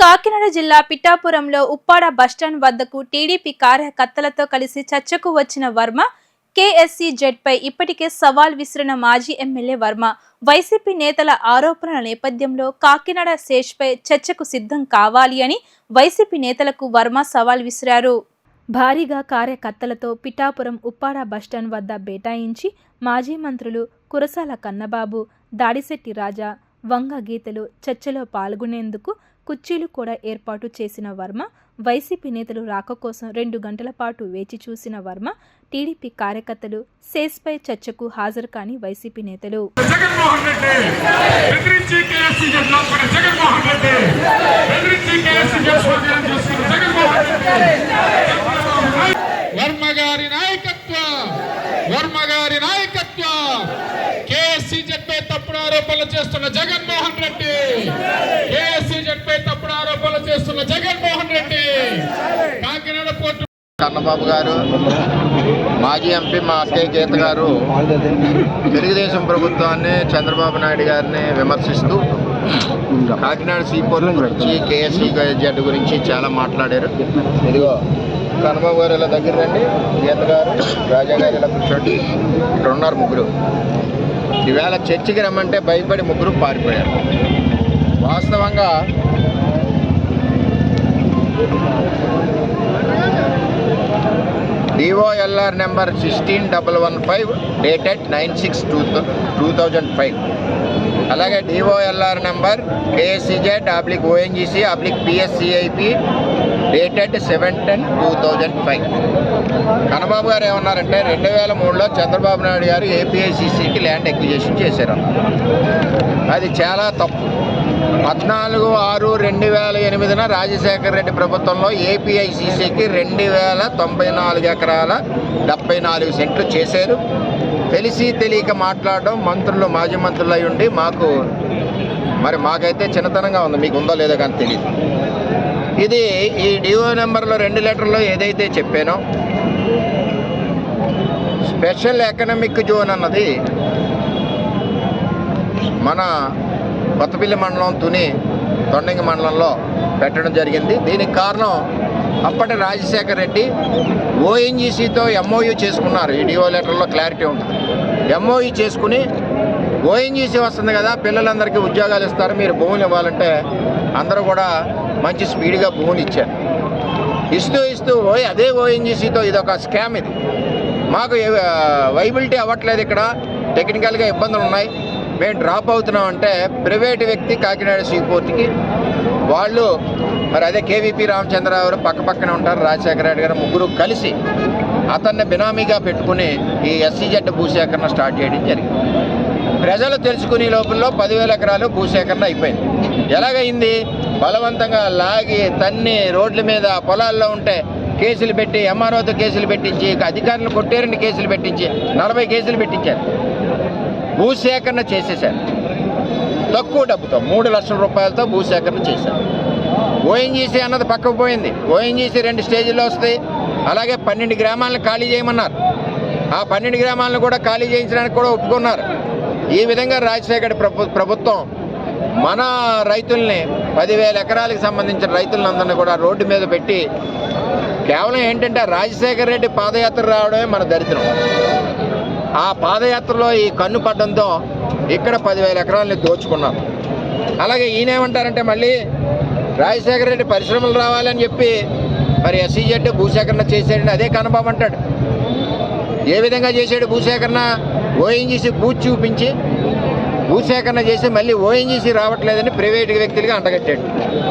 కాకినాడ జిల్లా పిఠాపురంలో ఉప్పాడ బస్టాండ్ వద్దకు టీడీపీ కార్యకర్తలతో కలిసి చర్చకు వచ్చిన వర్మ కేఎస్సీ జెడ్పై ఇప్పటికే సవాల్ విసిరిన మాజీ ఎమ్మెల్యే వర్మ. వైసీపీ నేతల ఆరోపణల నేపథ్యంలో కాకినాడ శేష్పై చర్చకు సిద్ధం కావాలి అని వైసీపీ నేతలకు వర్మ సవాల్ విసిరారు. భారీగా కార్యకర్తలతో పిఠాపురం ఉప్పాడ బస్టాండ్ వద్ద బేటాయించి మాజీ మంత్రులు కురసాల కన్నబాబు దాడిశెట్టి రాజా వంగ గీతలు చర్చలో పాల్గొనేందుకు కుర్చీలు కూడా ఏర్పాటు చేసిన వర్మ వైసీపీ నేతలు రాక కోసం రెండు గంటల పాటు వేచి చూసిన వర్మ టీడీపీ కార్యకర్తలు సేస్పై చర్చకు హాజరు కాని వైసీపీ నేతలు. జగన్మోహన్ రెడ్డి బెదిరించి కేఎస్సీ లోపల జగన్మోహన్ రెడ్డి బెదిరించి కేఎస్సీ స్వాధీనం చేసుకున్న జగన్మోహన్ రెడ్డి వర్మ గారి నాయకత్వం వర్మ గారి నాయకత్వం కేఎస్సీ జడ్పై తప్పుడు ఆరోపణలు చేస్తున్న జగన్మోహన్ రెడ్డి. కేఎస్సీ జడ్పై తప్పుడు ఆరోపణలు చేస్తున్న జగన్మోహన్ రెడ్డి. కాకినాడ పోర్టు కన్నబాబు గారు మాజీ ఎంపీ మా అక్కయ్య గీత గారు తెలుగుదేశం ప్రభుత్వాన్ని చంద్రబాబు నాయుడు గారిని విమర్శిస్తూ కాకినాడ సీపోర్ట్ గురించి కేఎస్సీ జెడ్ గురించి చాలా మాట్లాడారు. ఇదిగో కన్నబాబు గారు ఇలా దగ్గర రండి. గీత గారు రాజా గారు ఇలా కూర్చోండి. ఇక్కడ ఉన్నారు ముగ్గురు. ఈవేళ చర్చికి రమ్మంటే భయపడి ముగ్గురు పారిపోయారు. వాస్తవంగా DOLR number sixteen double one five dated nine six two two thousand five. అలాగే DOLR number KSCZ oblique ONGC oblique PSCIP dated seven ten two thousand five Kannababu గారు ఏమన్నారంటే రెండు వేల మూడులో చంద్రబాబు నాయుడు గారు ఏపీఐసిసికి ల్యాండ్ ఎక్విజేషన్ చేశారు అది చాలా తప్పు. పద్నాలుగు ఆరు రెండు వేల ఎనిమిదిన రాజశేఖర రెడ్డి ప్రభుత్వంలో ఏపీఐసిసికి రెండు వేల తొంభై నాలుగు ఎకరాల డెబ్బై నాలుగు సెంట్లు చేశారు. తెలిసి తెలియక మాట్లాడడం మంత్రులు మాజీ మంత్రులు అయి ఉండి మాకు మరి మాకైతే చిన్నతనంగా ఉంది. మీకు ఉందో లేదో కానీ తెలియదు ఇది ఈ డిఓ నెంబర్లో రెండు లెటర్లో ఏదైతే చెప్పానో స్పెషల్ ఎకనామిక్ జోన్ అన్నది మన కొత్తపల్లి మండలం తుని తొండంగి మండలంలో పెట్టడం జరిగింది. దీనికి కారణం అప్పటి రాజశేఖర్ రెడ్డి ఓఎన్జీసీతో ఎంఓయూ చేసుకున్నారు. ఈ డిఓ లెటర్లో క్లారిటీ ఉంటుంది. ఎంఓయూ చేసుకుని ఓఎన్జీసీ వస్తుంది కదా పిల్లలందరికీ ఉద్యోగాలు ఇస్తారు మీరు భూములు ఇవ్వాలంటే అందరూ కూడా మంచి స్పీడ్గా భూములు ఇచ్చారు. ఇస్తూ ఇస్తూ పోయి అదే ఓఎన్జీసీతో ఇది ఒక స్కామ్ ఇది. మాకు వైబిలిటీ అవ్వట్లేదు ఇక్కడ. టెక్నికల్గా ఇబ్బందులు ఉన్నాయి మేము డ్రాప్ అవుతున్నాం అంటే ప్రైవేట్ వ్యక్తి కాకినాడ సీపోర్ట్కి వాళ్ళు మరి అదే కేవీపీ రామచంద్రరావు పక్క పక్కనే ఉంటారు. రాజశేఖర రెడ్డి గారు ముగ్గురు కలిసి అతన్ని బినామీగా పెట్టుకుని ఈ ఎస్సీజెడ్ భూసేకరణ స్టార్ట్ చేయడం జరిగింది. ప్రజలు తెలుసుకునే లోపల పదివేల ఎకరాలు భూసేకరణ అయిపోయింది. ఎలాగైంది? బలవంతంగా లాగి తన్ని రోడ్ల మీద పొలాల్లో ఉంటే కేసులు పెట్టి ఎంఆర్ఓతో కేసులు పెట్టించి అధికారులు కొట్టేరండి కేసులు పెట్టించి నలభై కేసులు పెట్టించారు. భూసేకరణ చేసేశారు. తక్కువ డబ్బుతో మూడు లక్షల రూపాయలతో భూసేకరణ చేశారు. ఓఎన్జీసీ అన్నది పక్కకు పోయింది. ఓఎన్జీసీ రెండు స్టేజీల్లో వస్తాయి. అలాగే పన్నెండు గ్రామాలను ఖాళీ చేయమన్నారు. ఆ పన్నెండు గ్రామాలను కూడా ఖాళీ చేయించడానికి కూడా ఒప్పుకున్నారు. ఈ విధంగా రాజశేఖర్ ప్రభుత్వం మన రైతుల్ని పదివేల ఎకరాలకు సంబంధించిన రైతులందరినీ కూడా రోడ్డు మీద పెట్టి కేవలం ఏంటంటే రాజశేఖర రెడ్డి పాదయాత్ర రావడమే మన దరిద్రం. ఆ పాదయాత్రలో ఈ కన్ను పడడంతో ఇక్కడ పదివేల ఎకరాలని దోచుకున్నాం. అలాగే ఈయనేమంటారంటే మళ్ళీ రాజశేఖర రెడ్డి పరిశ్రమలు రావాలని చెప్పి మరి ఎస్సీజెడ్ భూసేకరణ చేశాడని అదే కనబాబు అంటాడు. ఏ విధంగా చేశాడు భూసేకరణ? ఓఎన్జీసీ బూత్ చూపించి భూసేకరణ చేసి మళ్ళీ ఓఎన్జీసీ రావట్లేదని ప్రైవేటు వ్యక్తులుగా అంటగట్టాడు.